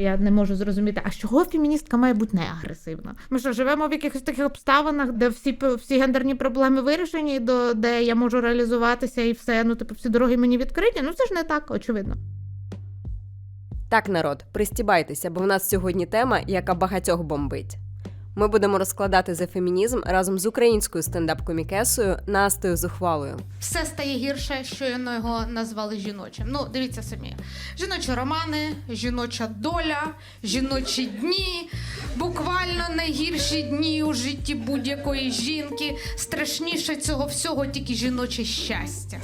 Я не можу зрозуміти, а чого феміністка має бути не агресивна? Ми що живемо в якихось таких обставинах, де всі всі гендерні проблеми вирішені, до де я можу реалізуватися і все. Ну типу всі дороги мені відкриті. Ну це ж не так, очевидно. Так, народ, пристібайтеся, бо в нас сьогодні тема, яка багатьох бомбить. Ми будемо розкладати за фемінізм разом з українською стендап-комікесою Настею Зухвалою. Все стає гірше, щойно його назвали жіночим. Ну, дивіться самі: жіночі романи, жіноча доля, жіночі дні, буквально найгірші дні у житті будь-якої жінки. Страшніше цього всього тільки жіноче щастя.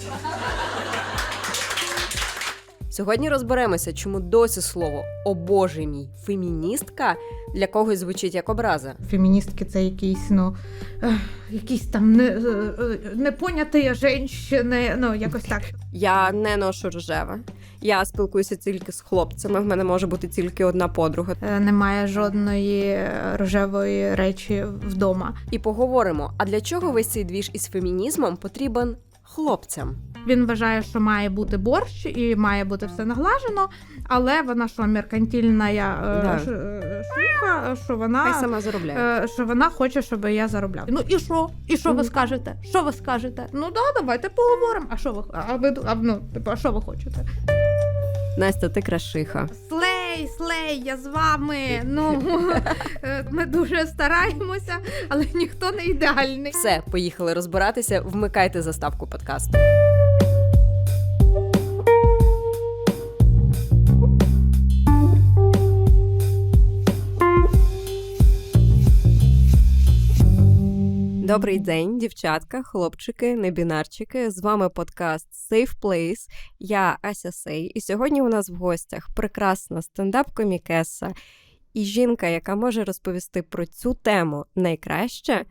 Сьогодні розберемося, чому досі слово «О Боже мій» феміністка для когось звучить як образа. Феміністки це якісь, ну, ех, якісь там не, е, е, непоняті жінки, ну, якось так. Я не ношу рожеве. Я спілкуюся тільки з хлопцями. В мене може бути тільки одна подруга. Е, Немає жодної е, рожевої речі вдома. І поговоримо, а для чого весь цей двіж із фемінізмом потрібен хлопцям? Він вважає, що має бути борщ і має бути все наглажено, але вона що меркантильна я, е, Да. е, шлюха, що вона. Хай сама заробляє. Е, що вона хоче, щоб я заробляв. Ну і що? І що ви скажете? Що ви скажете? Ну да, давайте поговоримо. А що ви а ви а, ну, типу, а що ви хочете? Настя, ти крашиха. Слей, слей, я з вами. Ну е, ми дуже стараємося, але ніхто не ідеальний. Все, поїхали розбиратися. Вмикайте заставку подкасту. Добрий день, дівчатка, хлопчики, небінарчики. З вами подкаст Safe Place. Я Ася Сей. І сьогодні у нас в гостях прекрасна стендап-комікеса і жінка, яка може розповісти про цю тему найкраще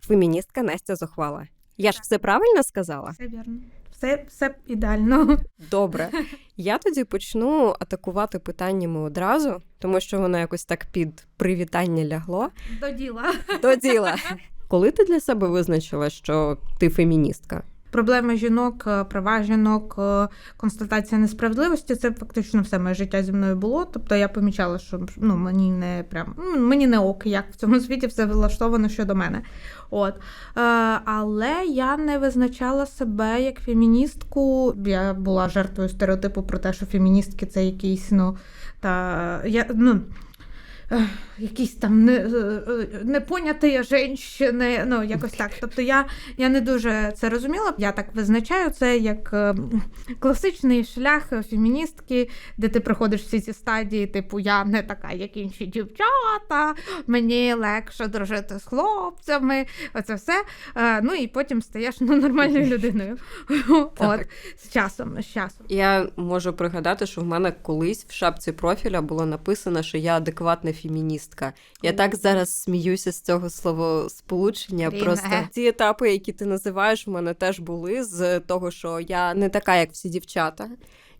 феміністка Настя Зохвала. Я ж все правильно сказала? Все вірно. Все, все ідеально. Добре. Я тоді почну атакувати питаннями одразу, тому що воно якось так під привітання лягло. До діла. До діла. Коли ти для себе визначила, що ти феміністка? Проблеми жінок, е, права жінок, е, констатація несправедливості це фактично все моє життя зі мною було. Тобто я помічала, що ну мені не прям ну, мені не ок, як в цьому світі все влаштовано щодо мене. От е, але я не визначала себе як феміністку. Я була жертвою стереотипу про те, що феміністки це якісь, ну та я ну. Якісь там не, е, е, жінки, ну якось так. Тобто я я не дуже це розуміла. Я так визначаю це як е, класичний шлях феміністки, де ти проходиш всі ці стадії, типу я не така, як інші дівчата, мені легше дружити з хлопцями. Оце все. Ну і потім стаєш ну, нормальною людиною. От з часом, з часом. Я можу пригадати, що в мене колись в шапці профіля було написано, що я адекватна феміністка. Я так зараз сміюся з цього словосполучення. Ріне. Просто ті етапи, які ти називаєш, в мене теж були з того, що я не така, як всі дівчата.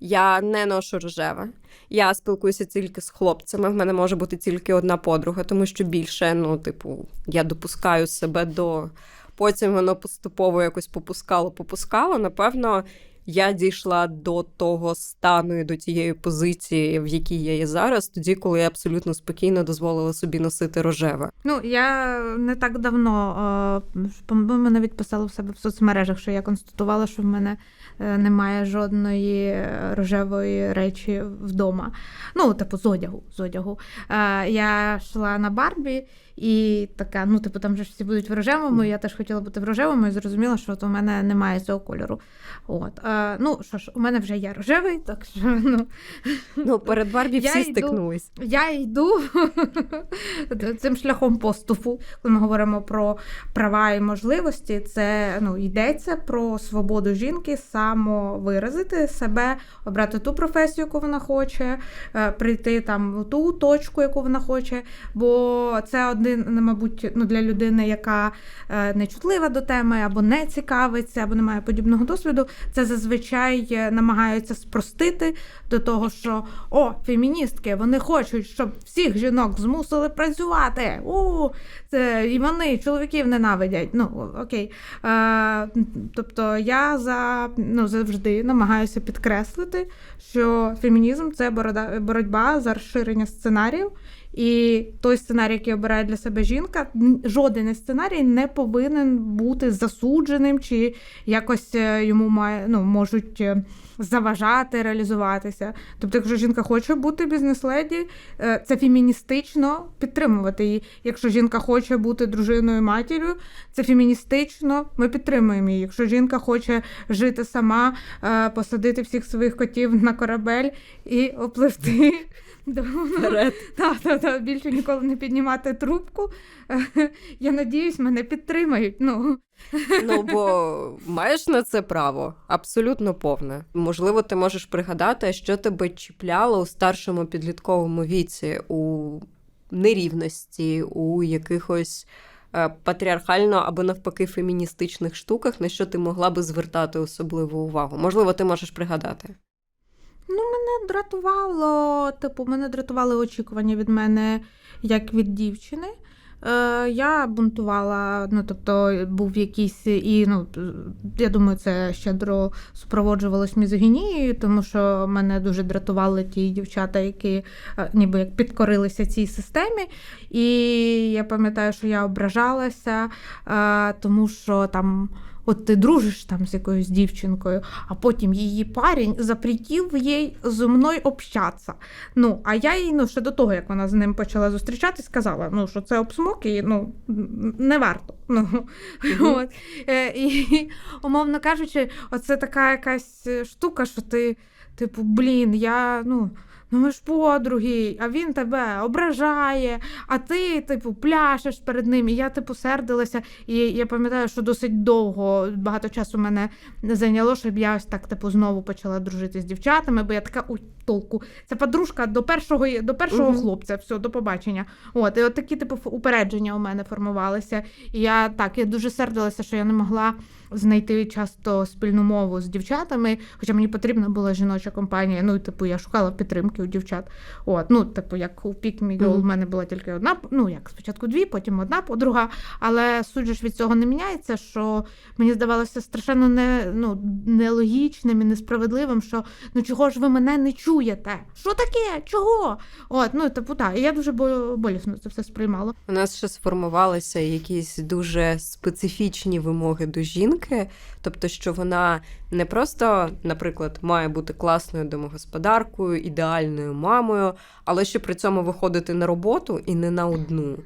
Я не ношу рожеве. Я спілкуюся тільки з хлопцями. В мене може бути тільки одна подруга, тому що більше, ну, типу, я допускаю себе до. Потім воно поступово якось попускало, попускало. Напевно, я дійшла до того стану і до тієї позиції, в якій я є зараз, тоді, коли я абсолютно спокійно дозволила собі носити рожеве. Ну, я не так давно, е, по-моєму, навіть писала в себе в соцмережах, що я констатувала, що в мене е, немає жодної е, рожевої речі вдома. Ну, типу, з одягу. З одягу. Е, Я йшла на Барбі. І така, ну, типу, там же всі будуть в рожевому, я теж хотіла бути в рожевому і зрозуміла, що от у мене немає цього кольору. От. Е, ну, що ж, у мене вже є рожевий, так що ну, Ну, перед Барбі Я всі йду. я йду цим шляхом поступу, коли ми говоримо про права і можливості, це ну, йдеться про свободу жінки самовиразити себе, обрати ту професію, яку вона хоче, е, прийти там в ту точку, яку вона хоче. Бо це одне людини, мабуть, ну для людини, яка е, нечутлива до теми або не цікавиться, або не має подібного досвіду, це зазвичай е, намагаються спростити до того, що о, феміністки, вони хочуть, щоб всіх жінок змусили працювати. У, це і вони чоловіків ненавидять. Ну окей. Е, тобто я за ну завжди намагаюся підкреслити, що фемінізм це боротьба за розширення сценаріїв. І той сценарій, який обирає для себе жінка, жоден сценарій не повинен бути засудженим чи якось е, йому має ну можуть е, заважати реалізуватися. Тобто, якщо жінка хоче бути бізнес-леді, е, це феміністично підтримувати її. Якщо жінка хоче бути дружиною матір'ю, це феміністично. Ми підтримуємо її. Якщо жінка хоче жити сама, посадити всіх своїх котів на корабель і опливти. до- Вперед. Так, так, так, більше ніколи не піднімати трубку. Я надіюсь, мене підтримають. Ну, Ну, бо маєш на це право абсолютно повне. Можливо, ти можеш пригадати, що тебе чіпляло у старшому підлітковому віці, у нерівності, у якихось е, патріархально або навпаки феміністичних штуках, на що ти могла би звертати особливу увагу. Можливо, ти можеш пригадати. Ну мене дратувало, типу, мене дратували очікування від мене як від дівчини. Е, я бунтувала, ну тобто був якийсь і ну я думаю, це щедро супроводжувалось мізогінією, тому що мене дуже дратували ті дівчата, які е, ніби як підкорилися цій системі. І я пам'ятаю, що я ображалася, е, тому що там. От ти дружиш там з якоюсь дівчинкою, а потім її парень запретів їй зі мною общатися. Ну, а я їй ну, ще до того, як вона з ним почала зустрічатись, сказала, ну, що це обсмок і ну, не варто. Ну, от. Е, І, умовно кажучи, оце така якась штука, що ти, типу, блін, я, ну. Ну, ми ж подруги, а він тебе ображає, а ти, типу, пляшеш перед ним. І я, типу, сердилася. І я пам'ятаю, що досить довго, багато часу мене зайняло, щоб я ось так, типу, знову почала дружити з дівчатами, бо я така ой, толку. Це подружка до першого, до першого Мгм. хлопця, все, до побачення. От, і от такі, типу, упередження у мене формувалися. І я так, я дуже сердилася, що я не могла знайти часто спільну мову з дівчатами, хоча мені потрібна була жіноча компанія. Ну, і, типу, я шукала підтримки у дівчат. От, ну, типу, як у Me Girl Мгм. в мене була тільки одна, ну як спочатку дві, потім одна подруга. Але суть ж від цього не міняється, що мені здавалося страшенно не, ну, нелогічним і несправедливим, що ну чого ж ви мене не чуєте? Що таке? Чого? От, ну типу, так. І я дуже болісно це все сприймала. У нас ще сформувалися якісь дуже специфічні вимоги до жінки, тобто, що вона не просто, наприклад, має бути класною домогосподаркою, ідеальною мамою, але ще при цьому виходити на роботу і не на одну.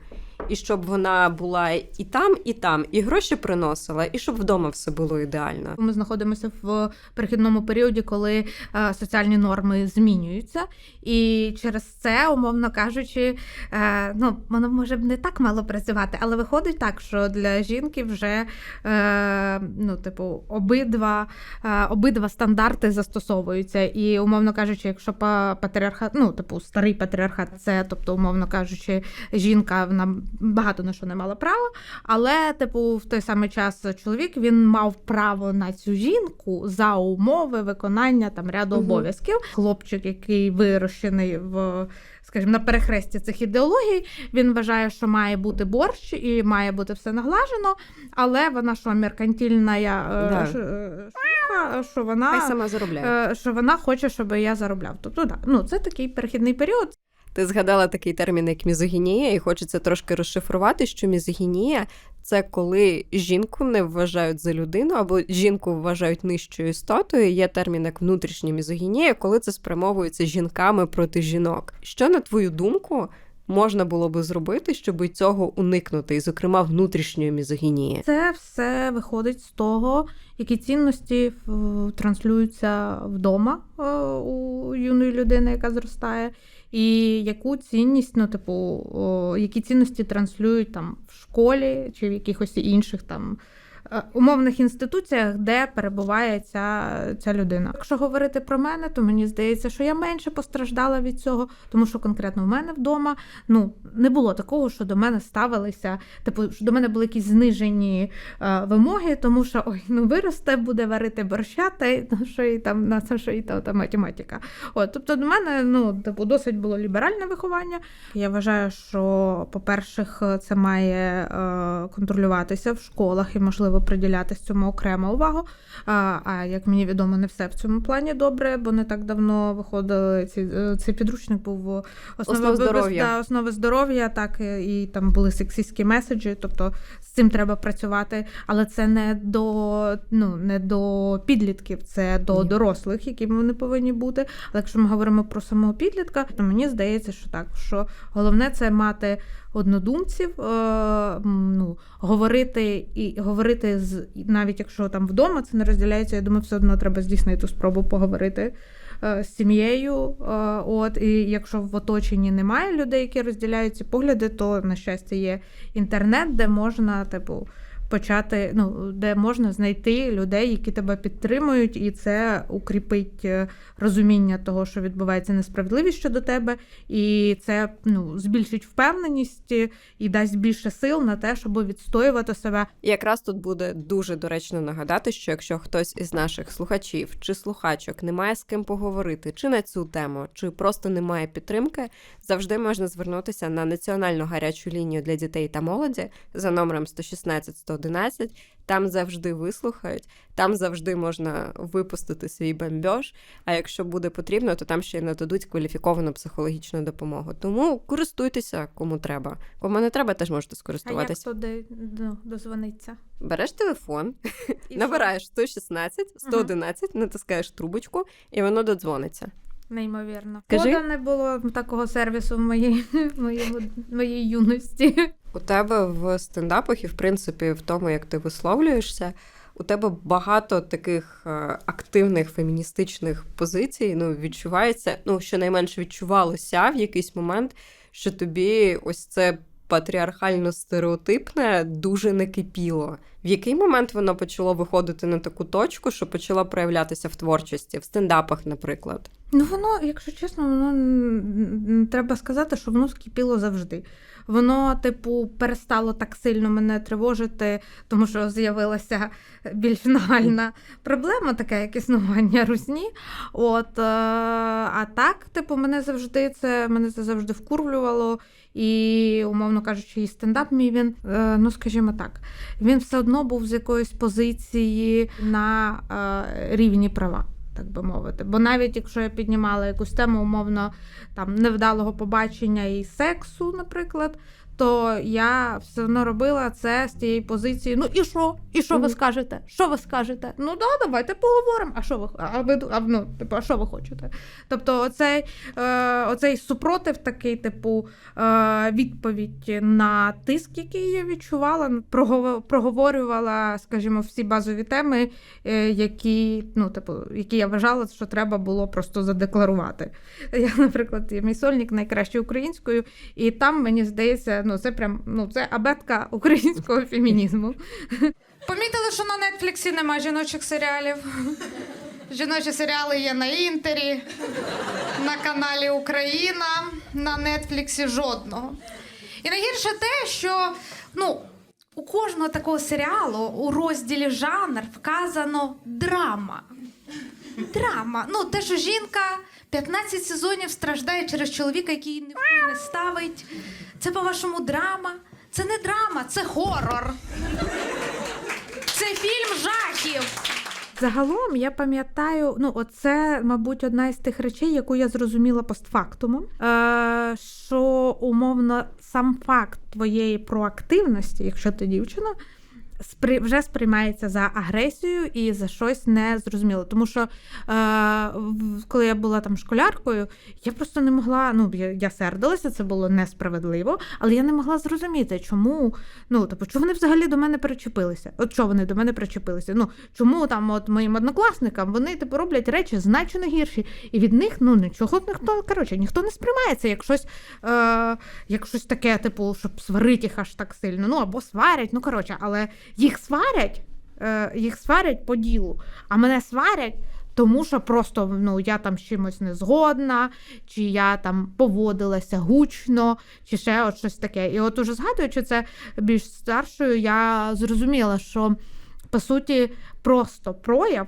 І щоб вона була і там, і там, і гроші приносила, і щоб вдома все було ідеально. Ми знаходимося в перехідному періоді, коли е, соціальні норми змінюються, і через це, умовно кажучи, е, ну воно може б не так мало працювати, але виходить так, що для жінки вже е, ну, типу, обидва, е, обидва стандарти застосовуються. І, умовно кажучи, якщо па- патріархат, ну, типу, старий патріархат, це, тобто, умовно кажучи, жінка вона багато на що не мала права. Але, типу, в той самий час чоловік він мав право на цю жінку за умови виконання там ряду Мгм. обов'язків. Хлопчик, який вирощений в. Скажімо, на перехресті цих ідеологій він вважає, що має бути борщ і має бути все наглажено, але вона що меркантильна я, е, Да. е, що вона Хай сама заробляє. е, що вона хоче, щоб я заробляв. Тобто, да, ну це такий перехідний період. Ти згадала такий термін, як мізогінія, і хочеться трошки розшифрувати, що мізогінія це коли жінку не вважають за людину або жінку вважають нижчою істотою. Є термін як внутрішня мізогінія, коли це спрямовується жінками проти жінок. Що на твою думку? Можна було би зробити, щоб цього уникнути, і, зокрема, внутрішньої мізогінії. Це все виходить з того, які цінності транслюються вдома е, у юної людини, яка зростає, і яку цінність, ну, типу, о, які цінності транслюють там в школі чи в якихось інших там. Е, умовних інституціях, де перебуває ця, ця людина. Якщо говорити про мене, то мені здається, що я менше постраждала від цього, тому що конкретно в мене вдома ну не було такого, що до мене ставилися, типу, що до мене були якісь знижені е, вимоги, тому що ой, ну виросте, буде варити борща, та й ну, що і там на це, що і та, та математика. От, тобто до мене ну, типу, досить було ліберальне виховання. Я вважаю, що, по-перше, це має е, контролюватися в школах і, можливо, приділятись цьому окремо увагу. А, а як мені відомо, не все в цьому плані добре, бо не так давно виходили ці, е, цей підручник був основи, Основи здоров'я. Основи здоров'я, так і, і там були сексистські меседжі, тобто з цим треба працювати, але це не до ну не до підлітків, це до Ні. дорослих, якими вони повинні бути. Але якщо ми говоримо про самого підлітка, то мені здається, що так, що головне це мати однодумців, е, ну, говорити і говорити з навіть якщо там вдома це не розділяється, я думаю, все одно треба здійснити спробу поговорити. е, З сім'єю, е, от і якщо в оточенні немає людей, які розділяють ці погляди, то на щастя є інтернет, де можна, типу, почати, ну де можна знайти людей, які тебе підтримують, і це укріпить е, розуміння того, що відбувається несправедливість щодо тебе, і це ну збільшить впевненість і дасть більше сил на те, щоб відстоювати себе. Якраз тут буде дуже доречно нагадати, що якщо хтось із наших слухачів чи слухачок не має з ким поговорити, чи на цю тему, чи просто не має підтримки, завжди можна звернутися на національну гарячу лінію для дітей та молоді за номером 116 111. Там завжди вислухають, там завжди можна випустити свій бомбьож. А якщо буде потрібно, то там ще й нададуть кваліфіковану психологічну допомогу. Тому користуйтеся кому треба. Кому не треба, теж можете А як скористуватися. туди дозвониться? Береш телефон, І набираєш 116, 111, натискаєш трубочку, і воно додзвониться. Неймовірно. Кажи. Шкода не було такого сервісу в моїй, в моєму, моїй юності. У тебе в стендапах і, в принципі, в тому, як ти висловлюєшся, у тебе багато таких е, активних феміністичних позицій. Ну, відчувається, ну, щонайменше відчувалося в якийсь момент, що тобі ось це патріархально стереотипне дуже не кипіло. В який момент воно почало виходити на таку точку, що почало проявлятися в творчості, в стендапах, наприклад? Ну воно, якщо чесно, воно треба сказати, що воно скипіло завжди. Воно, типу, перестало так сильно мене тривожити, тому що з'явилася більш нагальна проблема, така як існування русні. От, е, а так, типу, мене завжди це мене це завжди вкурвлювало. І, умовно кажучи, і стендап мій він, е, ну скажімо так, він все одно був з якоїсь позиції на е, рівні права. Так би мовити, бо навіть якщо я піднімала якусь тему, умовно там невдалого побачення і сексу, наприклад, то я все одно робила це з тієї позиції. Ну і що? І що ви скажете? Що ви скажете? Ну да, давайте поговоримо. А що ви а ви а, ну, типу, а що ви хочете? Тобто, оцей, е, оцей супротив, такий, типу, е, відповідь на тиск, який я відчувала, прогово- проговорювала, скажімо, всі базові теми, е, які, ну, типу, які я вважала, що треба було просто задекларувати. Я, наприклад, мій сольник найкращий українською, і там мені здається, ну це прям ну це абетка українського фемінізму. Помітили, що на Нетфліксі немає жіночих серіалів. Жіночі серіали є на інтері, на каналі Україна, на Нетфліксі жодного. І найгірше те, що ну, у кожного такого серіалу у розділі жанр вказано драма. Драма. Ну, те, що жінка 15 сезонів страждає через чоловіка, який її не ставить. Це, по-вашому, драма. Це не драма, це хорор. Це фільм жахів. Загалом я пам'ятаю, ну оце, мабуть, одна із тих речей, яку я зрозуміла постфактумом. Е, що умовно сам факт твоєї проактивності, якщо ти дівчина, спри, вже сприймається за агресію і за щось незрозуміле. Тому що е, коли я була там школяркою, я просто не могла. Ну, я, я сердилася, це було несправедливо, але я не могла зрозуміти, чому ну, типу, чому вони взагалі до мене причепилися? От що вони до мене причепилися? Ну, чому там от моїм однокласникам вони типу роблять речі значно гірші, і від них ну нічого ніхто коротше, ніхто не сприймається як щось, е, як щось таке, типу, щоб сварити їх аж так сильно. Ну або сварять, ну коротше, але їх сварять. е, їх сварять по ділу, а мене сварять. Тому що просто ну, я там з чимось не згодна, чи я там поводилася гучно, чи ще от щось таке. І от уже згадуючи це більш старшою, я зрозуміла, що по суті просто прояв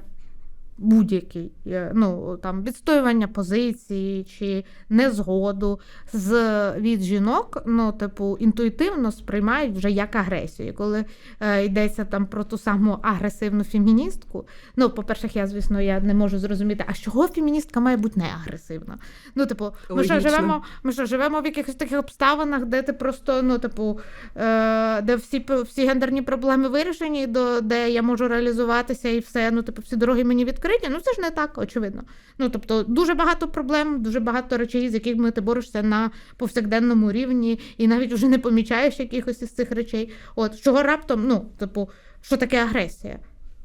будь-який, е, ну там відстоювання позиції чи незгоду з від жінок, ну, типу, інтуїтивно сприймають вже як агресію. І коли е, йдеться там про ту саму агресивну феміністку, ну, по-перше, я, звісно, я не можу зрозуміти, а з чого феміністка має бути не агресивна? Ну, типу, ми що живемо, ми що живемо в якихось таких обставинах, де ти просто, ну, типу, е, де всі, всі гендерні проблеми вирішені, до, де я можу реалізуватися і все, ну, типу, всі дороги мені відкриті. Ну, це ж не так, очевидно. Ну, тобто, дуже багато проблем, дуже багато речей, з якими ти борешся на повсякденному рівні, і навіть вже не помічаєш якихось із цих речей. От, чого раптом, ну, типу, що таке агресія?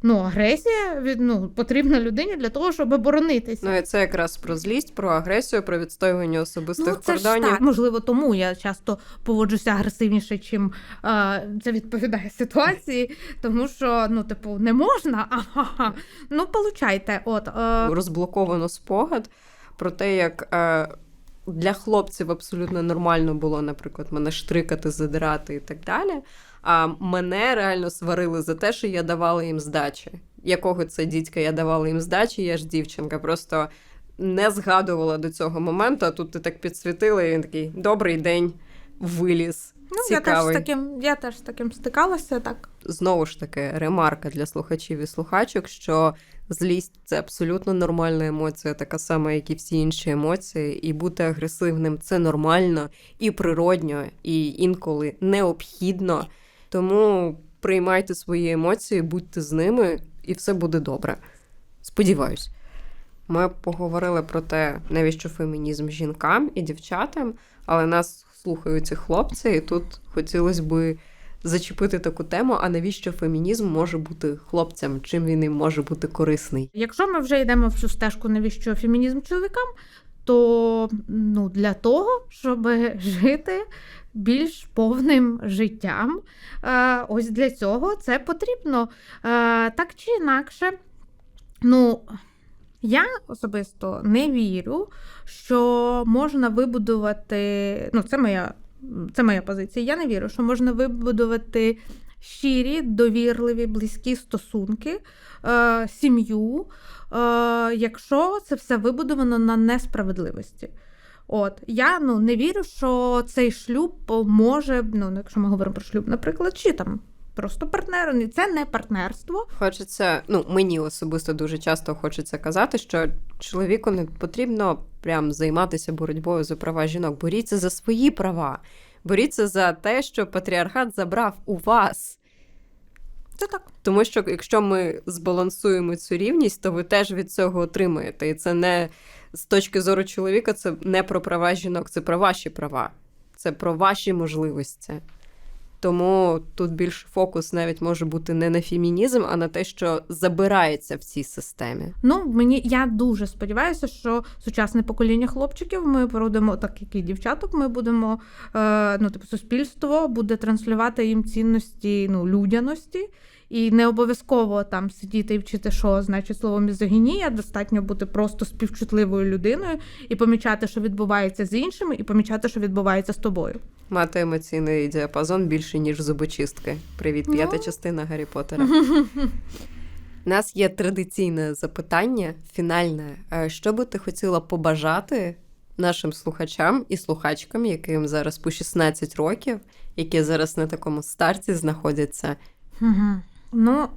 Ну, агресія від, ну, потрібна людині для того, щоб оборонитися. Ну і це якраз про злість, про агресію, про відстоювання особистих Ну, це ж так. Можливо, тому я часто поводжуся агресивніше, чим е, це відповідає ситуації, тому що ну, типу, не можна. Ага. Ну, получайте. От е, розблоковано спогад про те, як е, для хлопців абсолютно нормально було, наприклад, мене штрикати, задирати і так далі. А мене реально сварили за те, що я давала їм здачі. Якого це дідька я давала їм здачі, я ж дівчинка. Просто не згадувала до цього моменту, а тут ти так підсвітила, і він такий добрий день, виліз. Ну, я теж з таким, я теж з таким стикалася. Так знову ж таки ремарка для слухачів і слухачок, що злість це абсолютно нормальна емоція, така сама, як і всі інші емоції, і бути агресивним це нормально і природньо, і інколи необхідно. Тому приймайте свої емоції, будьте з ними, і все буде добре. Сподіваюсь. Ми поговорили про те, навіщо фемінізм жінкам і дівчатам, але нас слухають і хлопці, і тут хотілося би зачепити таку тему, а навіщо фемінізм може бути хлопцям, чим він їм може бути корисний. якщо ми вже йдемо в цю стежку, навіщо фемінізм чоловікам, то ну, для того, щоб жити більш повним життям, е, ось для цього це потрібно. Е, так чи інакше, ну. Я особисто не вірю, що можна вибудувати. Ну, це моя, це моя позиція. Я не вірю, що можна вибудувати щирі, довірливі, близькі стосунки, е, сім'ю, е, якщо це все вибудовано на несправедливості. От я ну не вірю, що цей шлюб може, ну якщо ми говоримо про шлюб, наприклад, чи там просто партнер, це не партнерство. Хочеться, ну мені особисто дуже часто хочеться казати, що чоловіку не потрібно прям займатися боротьбою за права жінок. Боріться за свої права, боріться за те, що патріархат забрав у вас. Це так. Тому що якщо ми збалансуємо цю рівність, то ви теж від цього отримаєте. І це не з точки зору чоловіка, це не про права жінок, це про ваші права, це про ваші можливості. Тому тут більш фокус навіть може бути не на фемінізм, а на те, що забирається в цій системі. Ну, мені я дуже сподіваюся, що сучасне покоління хлопчиків ми породимо, так як і дівчаток, ми будемо, е, ну, типу, суспільство буде транслювати їм цінності ну, людяності. І не обов'язково там сидіти і вчити, що значить слово мізогінія, достатньо бути просто співчутливою людиною і помічати, що відбувається з іншими, і помічати, що відбувається з тобою. Мати емоційний діапазон більше, ніж зубочистки. Привіт, Ну. п'ята частина Гаррі Поттера. У нас є традиційне запитання, фінальне. Е, Що би ти хотіла побажати нашим слухачам і слухачкам, яким зараз по 16 років, які зараз на такому старті знаходяться? Ну,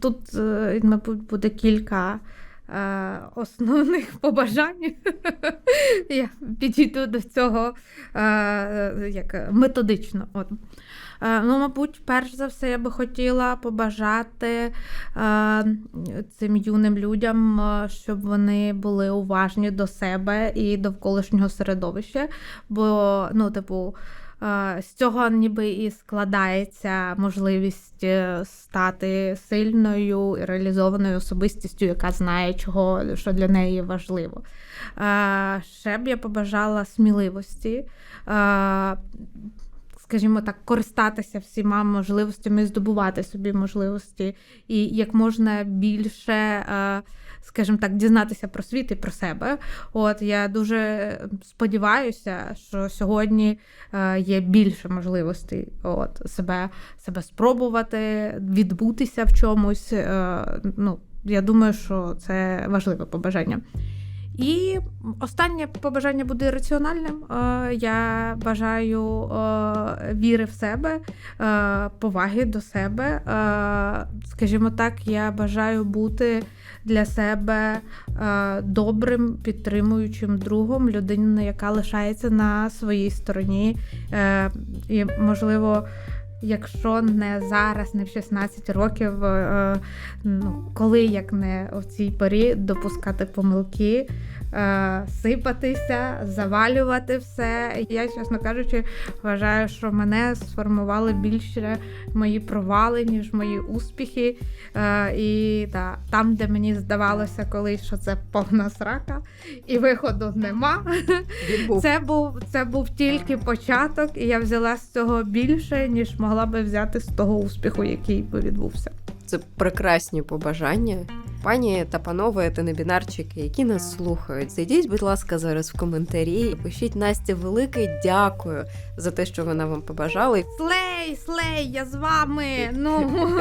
тут, е, мабуть, буде кілька е, основних побажань. Я підійду до цього е, як методично. От. Ну, мабуть, перш за все, я би хотіла побажати цим юним людям, щоб вони були уважні до себе і довколишнього середовища. Бо, ну, типу, з цього ніби і складається можливість е, стати сильною і реалізованою особистістю, яка знає, чого, що для неї важливо. Ще б я побажала сміливості. скажімо так, користатися всіма можливостями, здобувати собі можливості, і як можна більше, е, скажімо так, дізнатися про світ і про себе. От я дуже сподіваюся, що сьогодні е, є більше можливостей от, себе, себе спробувати, відбутися в чомусь. Е, ну, я думаю, що це важливе побажання. І останнє побажання буде раціональним. Е, Я бажаю е, віри в себе, е, поваги до себе. Скажімо так, я бажаю бути для себе добрим, підтримуючим другом, людиною, яка лишається на своїй стороні. І, можливо, якщо не зараз, не в 16 років, е, ну, коли як не в цій порі допускати помилки, е, сипатися, завалювати все. Я, чесно кажучи, вважаю, що мене сформували більше мої провали, ніж мої успіхи. Е, і та, там, де мені здавалося колись, що це повна срака, і виходу нема. Це був, це був тільки початок, і я взяла з цього більше, ніж могла би взяти з того успіху, який би відбувся. Це прекрасні побажання. Пані та панове та небінарчики, які нас слухають, зайдіть, будь ласка, зараз в коментарі пишіть Насті велике дякую за те, що вона вам побажала. Слей, слей, я з вами. Ну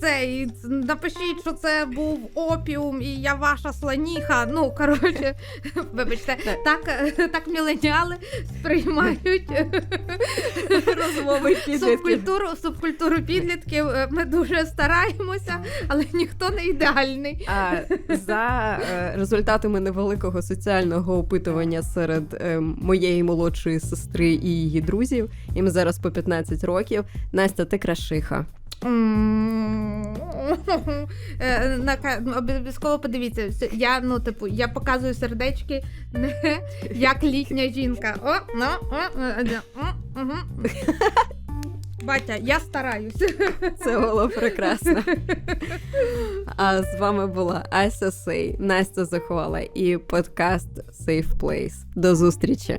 це і напишіть, що це був опіум, і я ваша слоніха. Ну коротше, вибачте, так, так міленіали сприймають Розмови субкультуру, субкультуру підлітків. Ми дуже стараємося, але ніхто не ідеальний. А за е, результатами невеликого соціального опитування серед е, моєї молодшої сестри і її друзів, їм зараз по 15 років. Настя, ти крашиха. Е, Обов'язково подивіться. Я, ну, типу, я показую сердечки не як літня жінка. О, ну, о, е, е, о. Батя, я стараюсь. Це було прекрасно. А з вами була Ася Сей, Настя Захвала і подкаст Safe Place. До зустрічі!